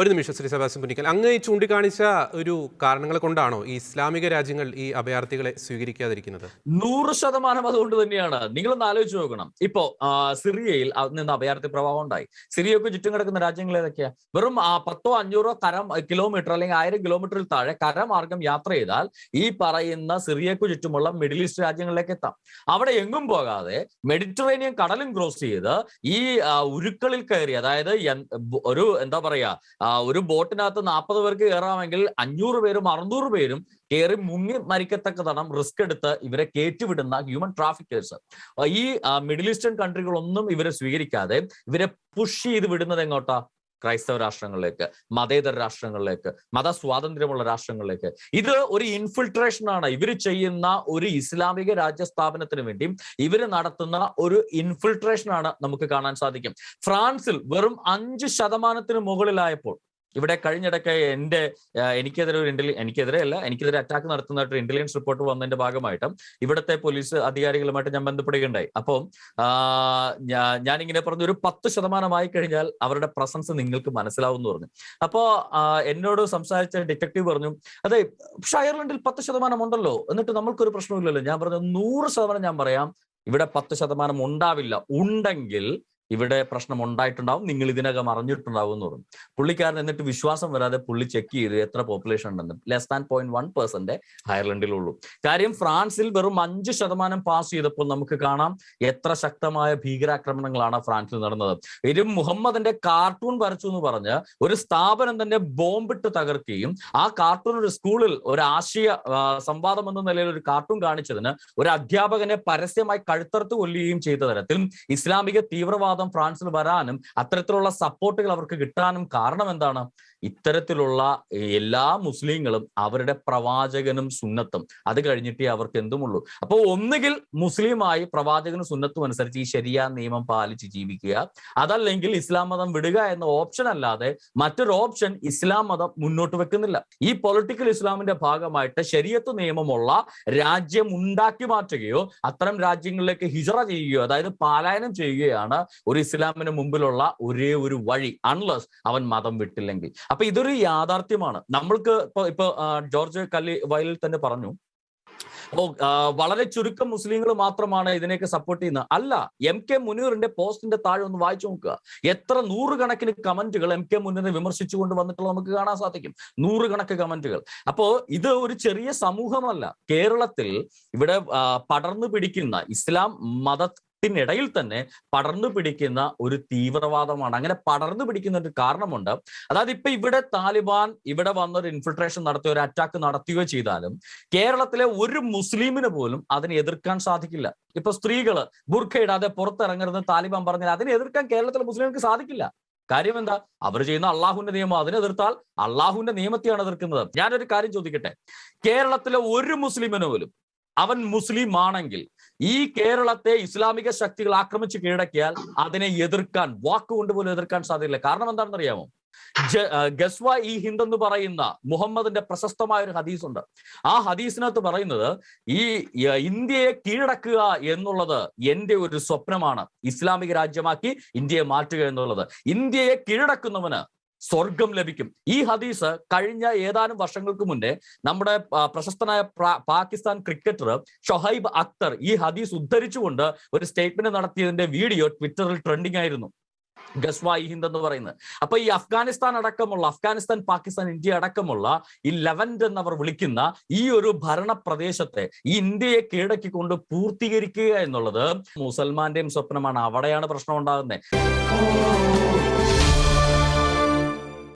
ഒരു നിമിഷം ശ്രീ സെബാസ്റ്റ്യൻ പുന്നിക്കൽ. അങ്ങ് ഈ ചൂണ്ടിക്കാണിച്ച ഒരു കാരണങ്ങൾ കൊണ്ടാണോ ഈ ഇസ്ലാമിക രാജ്യങ്ങൾ ഈ അഭയാർത്ഥികളെ സ്വീകരിക്കാതിരിക്കുന്നത്? നൂറ് ശതമാനം അതുകൊണ്ട് തന്നെയാണ്. നിങ്ങളൊന്ന് ആലോചിച്ച് നോക്കണം. ഇപ്പോ സിറിയയിൽ നിന്ന് അഭയാർത്ഥി പ്രവാഹം ഉണ്ടായി. സിറിയക്ക് ചുറ്റും കിടക്കുന്ന രാജ്യങ്ങൾ ഏതൊക്കെയാ? വെറും പത്തോ അഞ്ഞൂറോ കര കിലോമീറ്റർ അല്ലെങ്കിൽ ആയിരം കിലോമീറ്ററിൽ താഴെ കരമാർഗം യാത്ര ചെയ്താൽ ഈ പറയുന്ന സിറിയക്ക് ചുറ്റുമുള്ള മിഡിൽ ഈസ്റ്റ് രാജ്യങ്ങളിലേക്ക് എത്താം. അവിടെ എങ്ങും പോകാതെ മെഡിറ്ററേനിയൻ കടലും ക്രോസ് ചെയ്ത് ഈ ഉരുക്കളിൽ കയറി അതായത് ഒരു എന്താ പറയാ ഒരു ബോട്ടിനകത്ത് നാൽപ്പത് പേർക്ക് കയറാമെങ്കിൽ അഞ്ഞൂറ് പേരും അറുന്നൂറ് പേരും കയറി മുങ്ങി മരിക്കത്തക്കതണം റിസ്ക് എടുത്ത് ഇവരെ കയറ്റിവിടുന്ന ഹ്യൂമൻ ട്രാഫിക്കേഴ്സ് ഈ മിഡിൽ ഈസ്റ്റേൺ കൺട്രികളൊന്നും ഇവരെ സ്വീകരിക്കാതെ ഇവരെ പുഷ് ചെയ്ത് വിടുന്നത് എങ്ങോട്ടാ? ക്രൈസ്തവ രാഷ്ട്രങ്ങളിലേക്ക് മതേതര രാഷ്ട്രങ്ങളിലേക്ക് മത സ്വാതന്ത്ര്യമുള്ള രാഷ്ട്രങ്ങളിലേക്ക്. ഇത് ഒരു ഇൻഫിൽട്രേഷൻ ആണ്. ഇവർ ചെയ്യുന്ന ഒരു ഇസ്ലാമിക രാജ്യസ്ഥാപനത്തിന് വേണ്ടി ഇവർ നടത്തുന്ന ഒരു ഇൻഫിൽട്രേഷൻ ആണ് നമുക്ക് കാണാൻ സാധിക്കും. ഫ്രാൻസിൽ വെറും അഞ്ച് ശതമാനത്തിന് മുകളിലായപ്പോൾ ഇവിടെ കഴിഞ്ഞിടയ്ക്ക് എന്റെ എനിക്കെതിരെ ഒരു ഇന്റലി എനിക്കെതിരെ അല്ല എനിക്കെതിരെ അറ്റാക്ക് നടത്തുന്നതായിട്ട് ഇന്റലിജൻസ് റിപ്പോർട്ട് വന്നതിന്റെ ഭാഗമായിട്ടും ഇവിടുത്തെ പോലീസ് അധികാരികളുമായിട്ട് ഞാൻ ബന്ധപ്പെടുകയുണ്ടായി. അപ്പോൾ ഞാനിങ്ങനെ പറഞ്ഞു ഒരു പത്ത് ശതമാനമായി കഴിഞ്ഞാൽ അവരുടെ പ്രസൻസ് നിങ്ങൾക്ക് മനസ്സിലാവും എന്ന് പറഞ്ഞു. അപ്പോ എന്നോട് സംസാരിച്ച ഡിറ്റക്റ്റീവ് പറഞ്ഞു അതെ പക്ഷെ അയർലൻഡിൽ പത്ത് ശതമാനം ഉണ്ടല്ലോ. എന്നിട്ട് നമ്മൾക്കൊരു പ്രശ്നമില്ലല്ലോ ഞാൻ പറഞ്ഞു നൂറ് ശതമാനം ഞാൻ പറയാം. ഇവിടെ പത്ത് ശതമാനം ഉണ്ടാവില്ല. ഉണ്ടെങ്കിൽ ഇവിടെ പ്രശ്നം ഉണ്ടായിട്ടുണ്ടാവും നിങ്ങൾ ഇതിനകം അറിഞ്ഞിട്ടുണ്ടാവും എന്ന് പറഞ്ഞു പുള്ളിക്കാരൻ എന്നിട്ട് വിശ്വാസം വരാതെ പുള്ളി ചെക്ക് ചെയ്തു എത്ര പോപ്പുലേഷൻ ഉണ്ടെന്ന്. Less than point one percent അയർലൻഡിലുള്ളൂ കാര്യം ഫ്രാൻസിൽ വെറും അഞ്ച് ശതമാനം പാസ് ചെയ്തപ്പോൾ നമുക്ക് കാണാം എത്ര ശക്തമായ ഭീകരാക്രമണങ്ങളാണ് ഫ്രാൻസിൽ നടന്നത്. ഇരു മുഹമ്മദിന്റെ കാർട്ടൂൺ വരച്ചു എന്ന് പറഞ്ഞ് ഒരു സ്ഥാപനം തന്നെ ബോംബിട്ട് തകർക്കുകയും ആ കാർട്ടൂൺ ഒരു സ്കൂളിൽ ഒരു ആശയ സംവാദം എന്ന നിലയിൽ ഒരു കാർട്ടൂൺ കാണിച്ചതിന് ഒരു അധ്യാപകനെ പരസ്യമായി കഴുത്തറുത്ത് കൊല്ലുകയും ചെയ്ത തരത്തിൽ ഇസ്ലാമിക തീവ്രവാദം ഫ്രാൻസിൽ വരാനും അത്തരത്തിലുള്ള സപ്പോർട്ടുകൾ അവർക്ക് കിട്ടാനും കാരണം എന്താണ്? ഇത്തരത്തിലുള്ള എല്ലാ മുസ്ലിങ്ങളും അവരുടെ പ്രവാചകനും സുന്നത്തും. അത് കഴിഞ്ഞിട്ടേ അവർക്ക് എന്തുമുള്ളൂ. അപ്പോൾ ഒന്നുകിൽ മുസ്ലിമായി പ്രവാചകനും സുന്നത്തും അനുസരിച്ച് ഈ ശരിയ നിയമം പാലിച്ച് ജീവിക്കുക. അതല്ലെങ്കിൽ ഇസ്ലാം മതം വിടുക എന്ന ഓപ്ഷൻ അല്ലാതെ മറ്റൊരു ഓപ്ഷൻ ഇസ്ലാം മതം മുന്നോട്ട് വെക്കുന്നില്ല. ഈ പൊളിറ്റിക്കൽ ഇസ്ലാമിന്റെ ഭാഗമായിട്ട് ശരിയത്ത് നിയമമുള്ള രാജ്യം ഉണ്ടാക്കി മാറ്റുകയോ അത്തരം രാജ്യങ്ങളിലേക്ക് ഹിജറ ചെയ്യുകയോ അതായത് പാലായനം ചെയ്യുകയാണ് ഒരു ഇസ്ലാമിന് മുമ്പിലുള്ള ഒരേ ഒരു വഴി അൺലസ് അവൻ മതം വിട്ടില്ലെങ്കിൽ. അപ്പൊ ഇതൊരു യാഥാർത്ഥ്യമാണ്. നമ്മൾക്ക് ഇപ്പൊ ഇപ്പൊ ജോർജ് കല്ലി വയലിൽ തന്നെ പറഞ്ഞു അപ്പോ വളരെ ചുരുക്കം മുസ്ലിങ്ങൾ മാത്രമാണ് ഇതിനെയൊക്കെ സപ്പോർട്ട് ചെയ്യുന്നത്. അല്ല എം കെ മുനീറിന്റെ പോസ്റ്റിന്റെ താഴെ ഒന്ന് വായിച്ചു നോക്കുക. എത്ര നൂറുകണക്കിന് കമന്റുകൾ എം കെ മുനീറിനെ വിമർശിച്ചുകൊണ്ട് വന്നിട്ടുള്ള നമുക്ക് കാണാൻ സാധിക്കും. നൂറുകണക്ക് കമന്റുകൾ. അപ്പോ ഇത് ഒരു ചെറിയ സമൂഹമല്ല. കേരളത്തിൽ ഇവിടെ പടർന്നു പിടിക്കുന്ന ഇസ്ലാം മതത്തിനിടയിൽ തന്നെ പടർന്നു പിടിക്കുന്ന ഒരു തീവ്രവാദമാണ്. അങ്ങനെ പടർന്നു പിടിക്കുന്ന ഒരു കാരണമുണ്ട്. അതായത് ഇപ്പൊ ഇവിടെ താലിബാൻ ഇവിടെ വന്നൊരു ഇൻഫിൽട്രേഷൻ നടത്തിയോ ഒരു അറ്റാക്ക് നടത്തുകയോ ചെയ്താലും കേരളത്തിലെ ഒരു മുസ്ലിമിന് പോലും അതിനെ എതിർക്കാൻ സാധിക്കില്ല. ഇപ്പൊ സ്ത്രീകൾ ബുർഖ ഇടാതെ പുറത്തിറങ്ങരുത് താലിബാൻ പറഞ്ഞാൽ അതിനെ എതിർക്കാൻ കേരളത്തിലെ മുസ്ലിങ്ങൾക്ക് സാധിക്കില്ല. കാര്യം എന്താ? അവർ ചെയ്യുന്ന അള്ളാഹുവിന്റെ നിയമം അതിനെ എതിർത്താൽ അള്ളാഹുവിന്റെ നിയമത്തെയാണ് എതിർക്കുന്നത്. ഞാനൊരു കാര്യം ചോദിക്കട്ടെ? കേരളത്തിലെ ഒരു മുസ്ലിമിന് പോലും അവൻ മുസ്ലിം ആണെങ്കിൽ ഈ കേരളത്തെ ഇസ്ലാമിക ശക്തികൾ ആക്രമിച്ച് കീഴടക്കിയാൽ അതിനെ എതിർക്കാൻ വാക്കുകൊണ്ട് പോലും എതിർക്കാൻ സാധ്യതയില്ല. കാരണം എന്താണെന്ന് അറിയാമോ ഗസ്വ ഈ ഹിന്ദ് എന്ന് പറയുന്ന മുഹമ്മദിന്റെ പ്രശസ്തമായ ഒരു ഹദീസ് ഉണ്ട് ആ ഹദീസിനകത്ത് പറയുന്നത് ഈ ഇന്ത്യയെ കീഴടക്കുക എന്നുള്ളത് എന്റെ ഒരു സ്വപ്നമാണ്. ഇസ്ലാമിക രാജ്യമാക്കി ഇന്ത്യയെ മാറ്റുക എന്നുള്ളത്. ഇന്ത്യയെ കീഴടക്കുന്നവന് സ്വർഗം ലഭിക്കും. ഈ ഹദീസ് കഴിഞ്ഞ ഏതാനും വർഷങ്ങൾക്ക് മുന്നേ നമ്മുടെ പ്രശസ്തനായ പാകിസ്ഥാൻ ക്രിക്കറ്റർ ഷൊഹൈബ് അക്തർ ഈ ഹദീസ് ഉദ്ധരിച്ചുകൊണ്ട് ഒരു സ്റ്റേറ്റ്മെന്റ് നടത്തിയതിന്റെ വീഡിയോ ട്വിറ്ററിൽ ട്രെൻഡിങ് ആയിരുന്നു. ഗസ്വായി ഹിന്ദ് എന്ന് പറയുന്നത്. അപ്പൊ ഈ അഫ്ഗാനിസ്ഥാൻ അടക്കമുള്ള അഫ്ഗാനിസ്ഥാൻ പാകിസ്ഥാൻ ഇന്ത്യ അടക്കമുള്ള ഈ ലെവൻഡ് എന്നവർ വിളിക്കുന്ന ഈ ഒരു ഭരണ പ്രദേശത്തെ ഈ ഇന്ത്യയെ കീഴടക്കിക്കൊണ്ട് പൂർത്തീകരിക്കുക എന്നുള്ളത് മുസൽമാന്റെയും സ്വപ്നമാണ്. അവിടെയാണ് പ്രശ്നം ഉണ്ടാകുന്നത്.